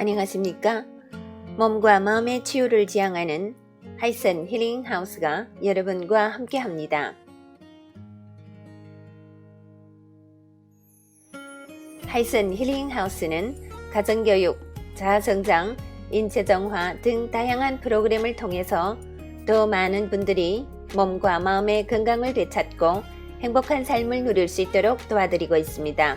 안녕하십니까? 몸과 마음의 치유를 지향하는 하이슨 힐링 하우스가 여러분과 함께 합니다. 하이슨 힐링 하우스는 가정교육, 자아성장, 인체정화 등 다양한 프로그램을 통해서 더 많은 분들이 몸과 마음의 건강을 되찾고 행복한 삶을 누릴 수 있도록 도와드리고 있습니다.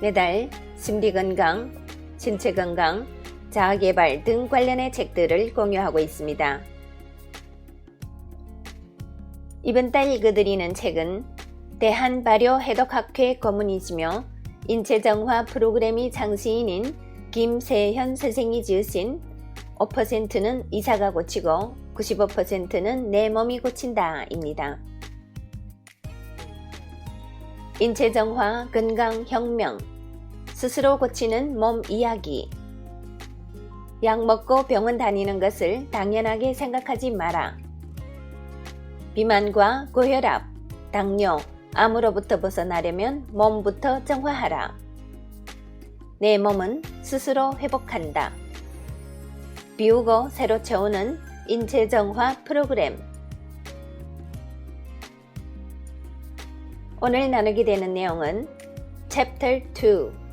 매달 심리 건강, 신체 건강, 자아 개발 등 관련의 책들을 공유하고 있습니다. 이번 달 읽어드리는 책은 대한발효 해독학회 고문이시며 인체정화 프로그램이 장시인인 김세현 선생이 지으신 5%는 이사가 고치고 95%는 내 몸이 고친다 입니다. 인체정화 건강혁명 스스로 고치는 몸 이야기 약 먹고 병원 다니는 것을 당연하게 생각하지 마라. 비만과 고혈압, 당뇨, 암으로부터 벗어나려면 몸부터 정화하라. 내 몸은 스스로 회복한다. 비우고 새로 채우는 인체 정화 프로그램. 오늘 나누게 되는 내용은 챕터 2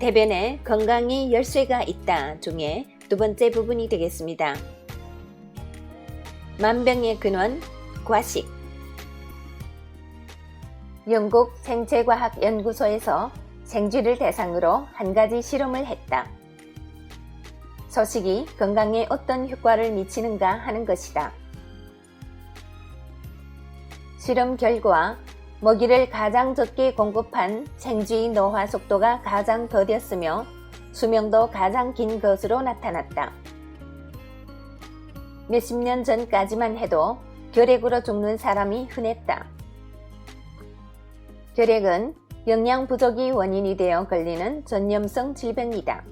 대변에 건강이 열쇠가 있다 중에 두 번째 부분이 되겠습니다. 만병의 근원 과식 영국 생체과학연구소에서 생쥐를 대상으로 한 가지 실험을 했다. 소식이 건강에 어떤 효과를 미치는가 하는 것이다. 실험 결과 먹이를 가장 적게 공급한 생쥐의 노화 속도가 가장 더뎠으며 수명도 가장 긴 것으로 나타났다. 몇십 년 전까지만 해도 결핵으로 죽는 사람이 흔했다. 결핵은 영양 부족이 원인이 되어 걸리는 전염성 질병이다.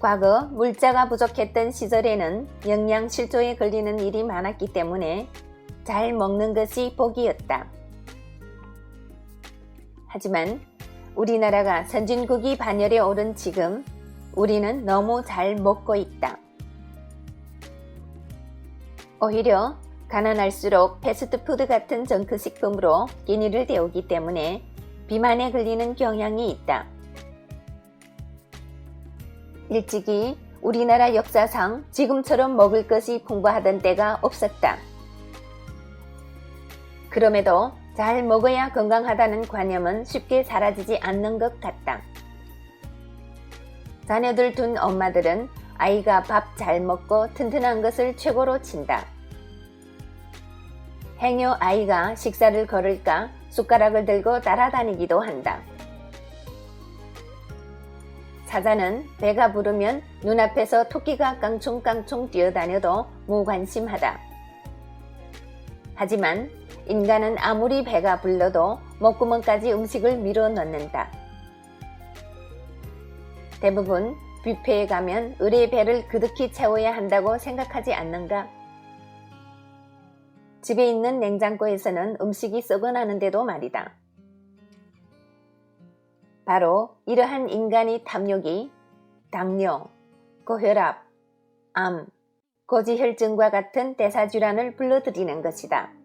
과거 물자가 부족했던 시절에는 영양 실조에 걸리는 일이 많았기 때문에 잘 먹는 것이 복이었다. 하지만 우리나라가 선진국이 반열에 오른 지금 우리는 너무 잘 먹고 있다. 오히려 가난할수록 패스트푸드 같은 정크식품으로 끼니를 때우기 때문에 비만에 걸리는 경향이 있다. 일찍이 우리나라 역사상 지금처럼 먹을 것이 풍부하던 때가 없었다. 그럼에도 잘 먹어야 건강하다는 관념은 쉽게 사라지지 않는 것 같다. 자녀들 둔 엄마들은 아이가 밥 잘 먹고 튼튼한 것을 최고로 친다. 행여 아이가 식사를 걸을까 숟가락을 들고 따라다니기도 한다. 사자는 배가 부르면 눈앞에서 토끼가 깡총깡총 뛰어다녀도 무관심하다. 하지만 인간은 아무리 배가 불러도 목구멍까지 음식을 밀어 넣는다. 대부분 뷔페에 가면 의뢰 배를 그득히 채워야 한다고 생각하지 않는가? 집에 있는 냉장고에서는 음식이 썩어나는데도 말이다. 바로 이러한 인간의 탐욕이 당뇨, 고혈압, 암, 고지혈증과 같은 대사질환을 불러들이는 것이다.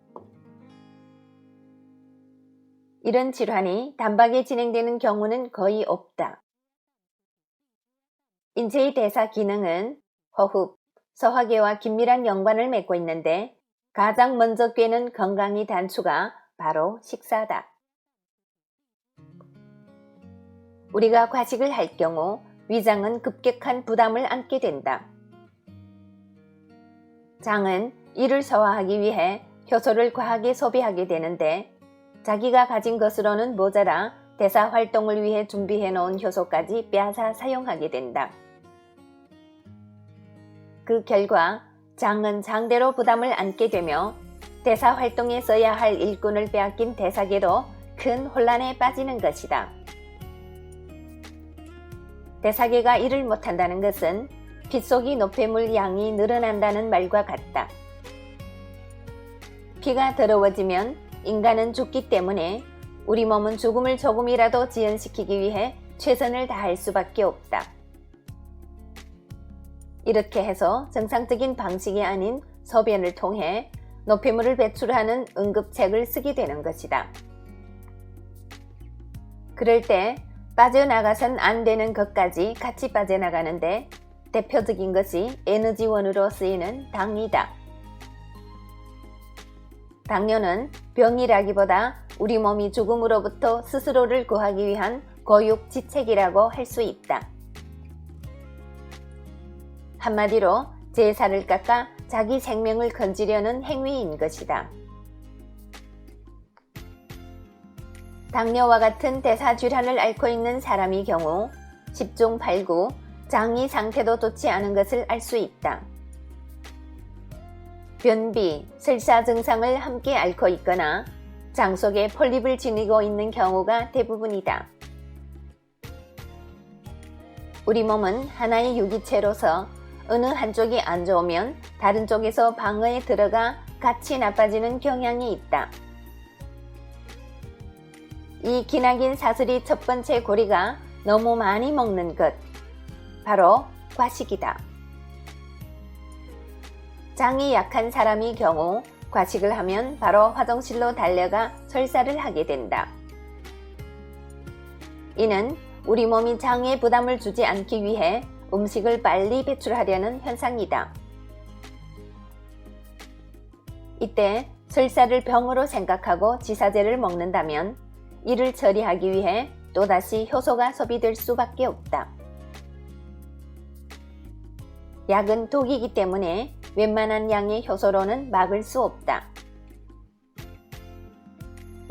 이런 질환이 단박에 진행되는 경우는 거의 없다. 인체의 대사 기능은 호흡, 소화계와 긴밀한 연관을 맺고 있는데 가장 먼저 꿰는 건강의 단추가 바로 식사다. 우리가 과식을 할 경우 위장은 급격한 부담을 안게 된다. 장은 이를 소화하기 위해 효소를 과하게 소비하게 되는데 자기가 가진 것으로는 모자라 대사 활동을 위해 준비해 놓은 효소까지 빼앗아 사용하게 된다. 그 결과 장은 장대로 부담을 안게 되며 대사 활동에 써야 할 일꾼을 빼앗긴 대사계로 큰 혼란에 빠지는 것이다. 대사계가 일을 못한다는 것은 핏속의 노폐물 양이 늘어난다는 말과 같다. 피가 더러워지면 인간은 죽기 때문에 우리 몸은 죽음을 조금이라도 지연시키기 위해 최선을 다할 수밖에 없다. 이렇게 해서 정상적인 방식이 아닌 소변을 통해 노폐물을 배출하는 응급책을 쓰게 되는 것이다. 그럴 때 빠져나가선 안 되는 것까지 같이 빠져나가는데 대표적인 것이 에너지원으로 쓰이는 당이다. 당뇨는 병이라기보다 우리 몸이 죽음으로부터 스스로를 구하기 위한 고육지책이라고 할 수 있다. 한마디로 제사를 깎아 자기 생명을 건지려는 행위인 것이다. 당뇨와 같은 대사질환을 앓고 있는 사람의 경우 10중 8구 장이 상태도 좋지 않은 것을 알 수 있다. 변비, 설사 증상을 함께 앓고 있거나 장 속에 폴립을 지니고 있는 경우가 대부분이다. 우리 몸은 하나의 유기체로서 어느 한쪽이 안 좋으면 다른 쪽에서 방어에 들어가 같이 나빠지는 경향이 있다. 이 기나긴 사슬이 첫 번째 고리가 너무 많이 먹는 것, 바로 과식이다. 장이 약한 사람의 경우 과식을 하면 바로 화장실로 달려가 설사를 하게 된다. 이는 우리 몸이 장에 부담을 주지 않기 위해 음식을 빨리 배출하려는 현상이다. 이때 설사를 병으로 생각하고 지사제를 먹는다면 이를 처리하기 위해 또다시 효소가 소비될 수밖에 없다. 약은 독이기 때문에 웬만한 양의 효소로는 막을 수 없다.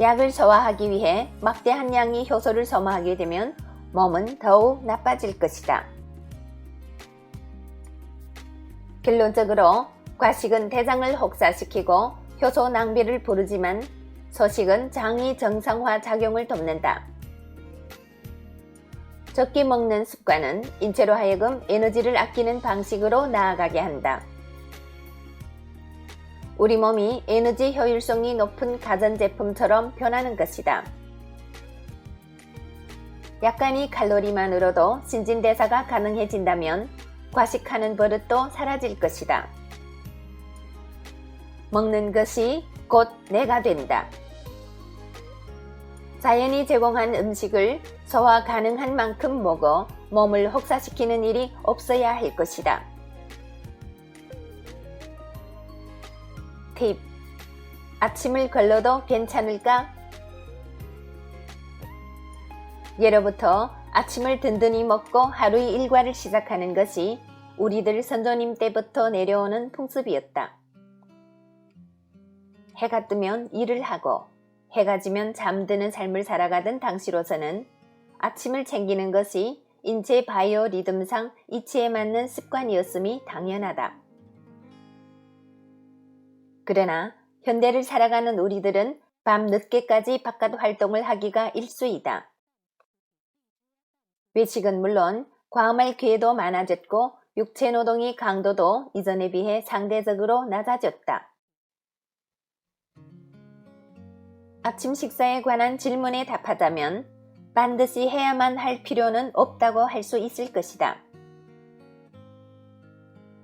약을 소화하기 위해 막대한 양의 효소를 소모하게 되면 몸은 더욱 나빠질 것이다. 결론적으로 과식은 대장을 혹사시키고 효소 낭비를 부르지만 소식은 장이 정상화 작용을 돕는다. 적게 먹는 습관은 인체로 하여금 에너지를 아끼는 방식으로 나아가게 한다. 우리 몸이 에너지 효율성이 높은 가전제품처럼 변하는 것이다. 약간의 칼로리만으로도 신진대사가 가능해진다면 과식하는 버릇도 사라질 것이다. 먹는 것이 곧 내가 된다. 자연이 제공한 음식을 소화 가능한 만큼 먹어 몸을 혹사시키는 일이 없어야 할 것이다. 팁. 아침을 걸러도 괜찮을까? 예로부터 아침을 든든히 먹고 하루의 일과를 시작하는 것이 우리들 선조님 때부터 내려오는 풍습이었다. 해가 뜨면 일을 하고 해가 지면 잠드는 삶을 살아가던 당시로서는 아침을 챙기는 것이 인체 바이오 리듬상 이치에 맞는 습관이었음이 당연하다. 그러나 현대를 살아가는 우리들은 밤 늦게까지 바깥 활동을 하기가 일수이다. 외식은 물론 과음할 기회도 많아졌고 육체 노동의 강도도 이전에 비해 상대적으로 낮아졌다. 아침 식사에 관한 질문에 답하자면 반드시 해야만 할 필요는 없다고 할 수 있을 것이다.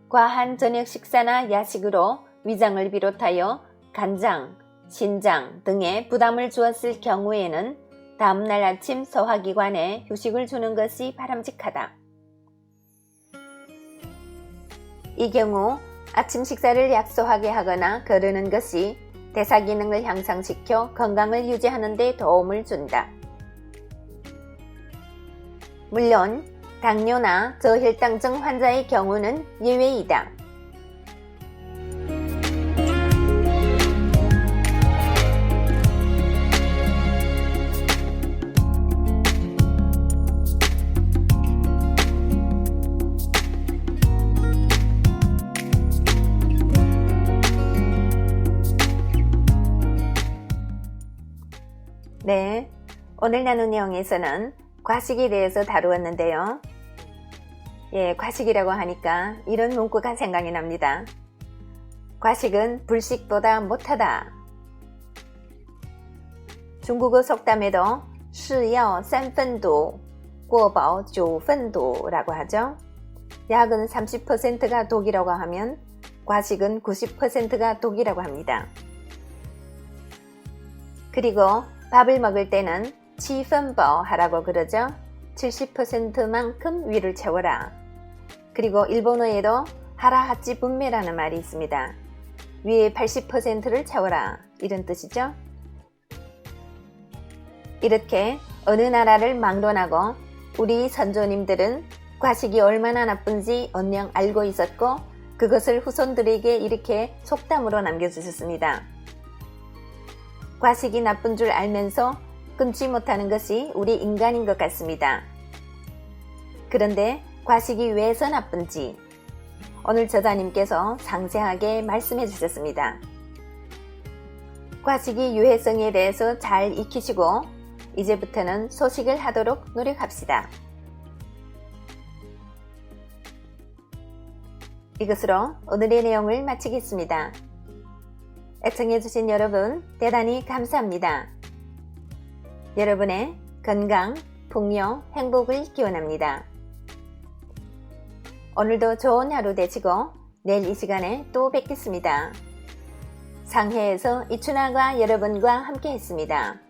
과한 저녁 식사나 야식으로 위장을 비롯하여 간장, 신장 등에 부담을 주었을 경우에는 다음날 아침 소화기관에 휴식을 주는 것이 바람직하다. 이 경우 아침 식사를 약소하게 하거나 거르는 것이 대사 기능을 향상시켜 건강을 유지하는 데 도움을 준다. 물론 당뇨나 저혈당증 환자의 경우는 예외이다. 오늘 나눈 내용에서는 과식에 대해서 다루었는데요. 예, 과식이라고 하니까 이런 문구가 생각이 납니다. 과식은 불식보다 못하다. 중국어 속담에도 是药三分毒, 过饱九分毒라고 하죠. 약은 30%가 독이라고 하면 과식은 90%가 독이라고 합니다. 그리고 밥을 먹을 때는 치펀버하라고 그러죠. 70%만큼 위를 채워라. 그리고 일본어에도 하라하찌 분매라는 말이 있습니다. 위의 80%를 채워라. 이런 뜻이죠. 이렇게 어느 나라를 막론하고 우리 선조님들은 과식이 얼마나 나쁜지 언영 알고 있었고 그것을 후손들에게 이렇게 속담으로 남겨주셨습니다. 과식이 나쁜 줄 알면서 끊지 못하는 것이 우리 인간인 것 같습니다. 그런데 과식이 왜서 나쁜지 오늘 저자님께서 상세하게 말씀해 주셨습니다. 과식이 유해성에 대해서 잘 익히시고 이제부터는 소식을 하도록 노력합시다. 이것으로 오늘의 내용을 마치겠습니다. 애청해주신 여러분 대단히 감사합니다. 여러분의 건강, 풍요, 행복을 기원합니다. 오늘도 좋은 하루 되시고 내일 이 시간에 또 뵙겠습니다. 상해에서 이춘아가 여러분과 함께 했습니다.